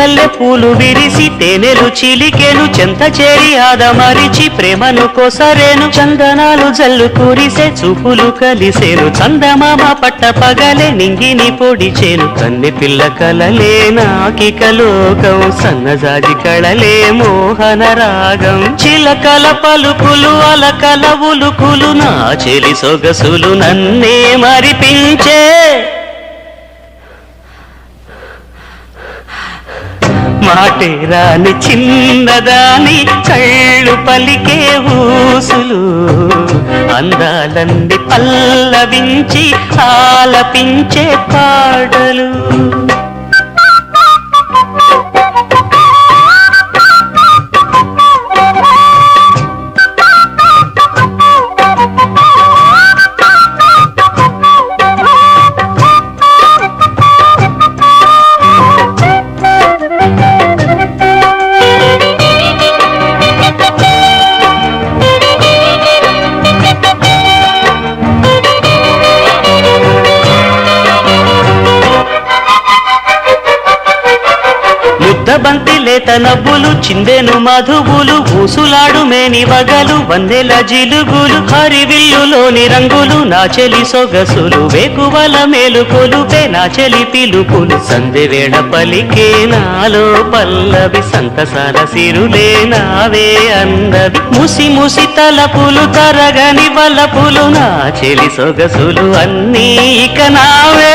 వెన్నెలల్లె పూలు విరిసి తేనెలు చిలికెను చెంత చేరి ఆదమరిచి ప్రేమను కోసరేను. చందనాలు జల్లు కురిసే చూపులు కలిసేను చందమామ పట్ట పగలే నింగిని పొడిచేను కన్నె పిల్ల కలలే నాకిక లోకం సన్నజాజి కళలే మోహన రాగం. చిలకల పలుకులు అలకల ఉలుకులు నా చెలి సొగసులు నన్నే మరిపించే మాటే రాని చిన్నదాని కళ్ళు పలికే ఊసులు. అందాలంది పల్లవించి ఆలపించే పాటలు. బంతి లేత నవ్వులు చిందెను మధువులు ఊసులాడు మేని వగలు వందెల జిలుగులు హరివిల్లులోని రంగులు నా చెలి సొగసులు వేకువల మేలుకొలు నా చెలి పిలుపులు. సందె వేళ పలికే నాలో పల్లవి సంతసాల సిరులే నావే అందవి. ముసి ముసి తలపులు తరగని వలపులు నా చెలి సొగసులు అన్నీ ఇక నావే.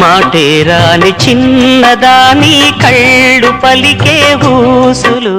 మాటేరాని చిన్నదాని కళ్ళు పలికే ఊసులు.